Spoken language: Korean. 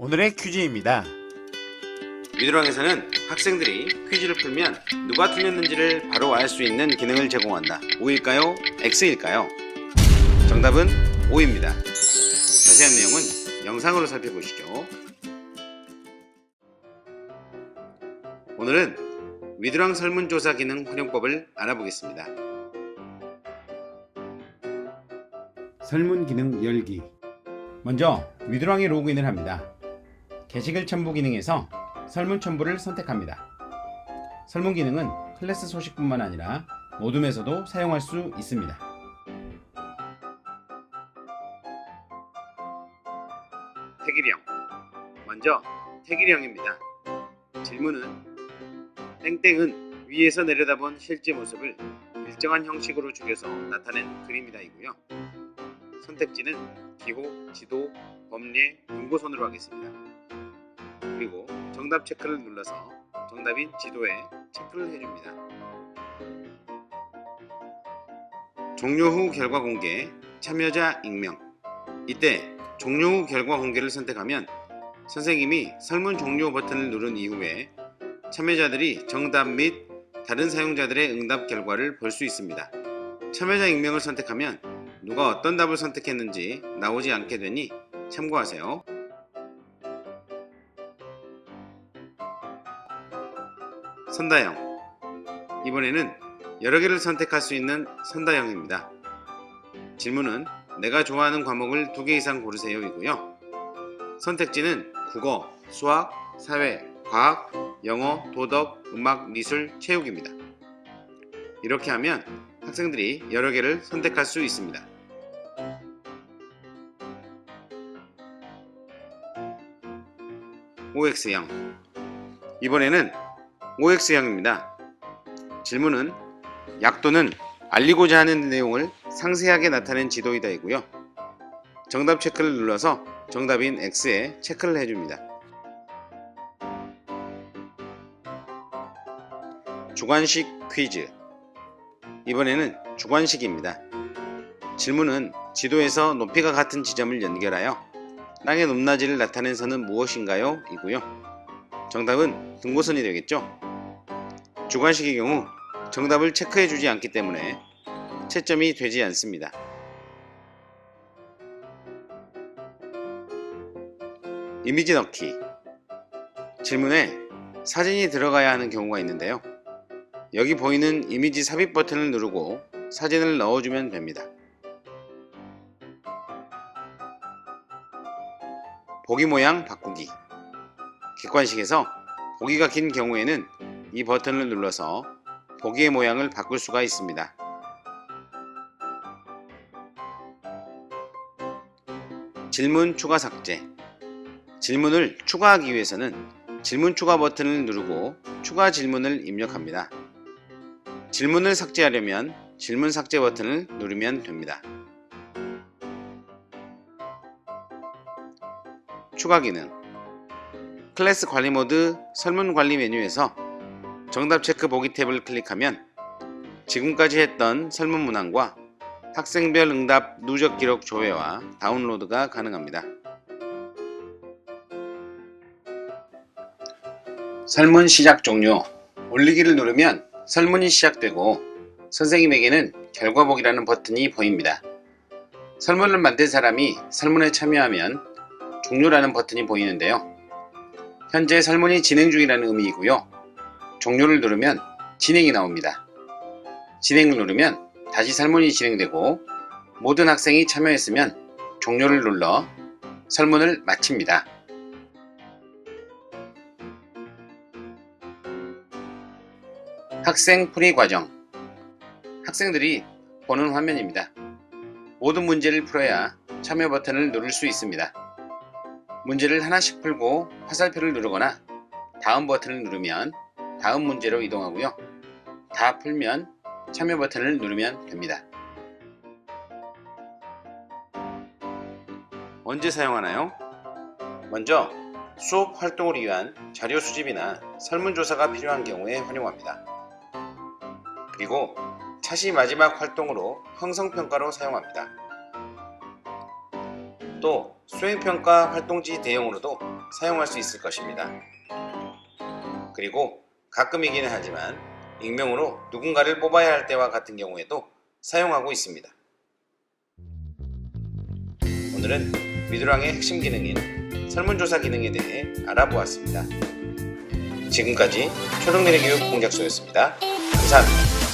오늘의 퀴즈입니다. 위드랑에서는 학생들이 퀴즈를 풀면 누가 틀렸는지를 바로 알 수 있는 기능을 제공한다. O일까요? X일까요? 정답은 O입니다. 자세한 내용은 영상으로 살펴보시죠. 오늘은 위드랑 설문조사 기능 활용법을 알아보겠습니다. 설문 기능 열기. 먼저 위드랑에 로그인을 합니다. 게시글 첨부 기능에서 설문 첨부를 선택합니다. 설문 기능은 클래스 소식뿐만 아니라 모둠에서도 사용할 수 있습니다. 태기령 먼저 태기령입니다. 질문은 땡땡은 위에서 내려다본 실제 모습을 일정한 형식으로 죽여서 나타낸 그림이다이고요. 선택지는 기호, 지도, 범례, 경고선으로 하겠습니다. 그리고 정답 체크를 눌러서 정답인 지도에 체크를 해줍니다. 종료 후 결과 공개, 참여자 익명 이때 종료 후 결과 공개를 선택하면 선생님이 설문 종료 버튼을 누른 이후에 참여자들이 정답 및 다른 사용자들의 응답 결과를 볼 수 있습니다. 참여자 익명을 선택하면 누가 어떤 답을 선택했는지 나오지 않게 되니 참고하세요. 선다형 이번에는 여러 개를 선택할 수 있는 선다형입니다. 질문은 내가 좋아하는 과목을 두 개 이상 고르세요 이고요. 선택지는 국어, 수학, 사회, 과학, 영어, 도덕, 음악, 미술, 체육입니다. 이렇게 하면 학생들이 여러 개를 선택할 수 있습니다. OX형 이번에는 OX형입니다. 질문은 약도는 알리고자 하는 내용을 상세하게 나타낸 지도이다이고요. 정답 체크를 눌러서 정답인 X에 체크를 해줍니다. 주관식 퀴즈 이번에는 주관식입니다. 질문은 지도에서 높이가 같은 지점을 연결하여 땅의 높낮이를 나타낸 선은 무엇인가요? 이고요. 정답은 등고선이 되겠죠. 주관식의 경우 정답을 체크해주지 않기 때문에 채점이 되지 않습니다. 이미지 넣기 질문에 사진이 들어가야 하는 경우가 있는데요. 여기 보이는 이미지 삽입 버튼을 누르고 사진을 넣어주면 됩니다. 보기 모양 바꾸기 객관식에서 보기가 긴 경우에는 이 버튼을 눌러서 보기의 모양을 바꿀 수가 있습니다. 질문 추가 삭제 질문을 추가하기 위해서는 질문 추가 버튼을 누르고 추가 질문을 입력합니다. 질문을 삭제하려면 질문 삭제 버튼을 누르면 됩니다. 추가 기능 클래스 관리 모드 설문 관리 메뉴에서 정답 체크 보기 탭을 클릭하면 지금까지 했던 설문 문항과 학생별 응답 누적 기록 조회와 다운로드가 가능합니다. 설문 시작 종료 올리기를 누르면 설문이 시작되고 선생님에게는 결과 보기라는 버튼이 보입니다. 설문을 만든 사람이 설문에 참여하면 종료라는 버튼이 보이는데요. 현재 설문이 진행 중이라는 의미이고요. 종료를 누르면 진행이 나옵니다. 진행을 누르면 다시 설문이 진행되고 모든 학생이 참여했으면 종료를 눌러 설문을 마칩니다. 학생 풀이 과정 학생들이 보는 화면입니다. 모든 문제를 풀어야 참여 버튼을 누를 수 있습니다. 문제를 하나씩 풀고 화살표를 누르거나 다음 버튼을 누르면 다음 문제로 이동하고요. 다 풀면 참여 버튼을 누르면 됩니다. 언제 사용하나요? 먼저 수업 활동을 위한 자료 수집이나 설문조사가 필요한 경우에 활용합니다. 그리고 차시 마지막 활동으로 형성평가로 사용합니다. 또 수행평가 활동지 대용으로도 사용할 수 있을 것입니다. 그리고 가끔이기는 하지만 익명으로 누군가를 뽑아야 할 때와 같은 경우에도 사용하고 있습니다. 오늘은 위드랑의 핵심 기능인 설문조사 기능에 대해 알아보았습니다. 지금까지 초등내리 교육 공작소였습니다. 감사합니다.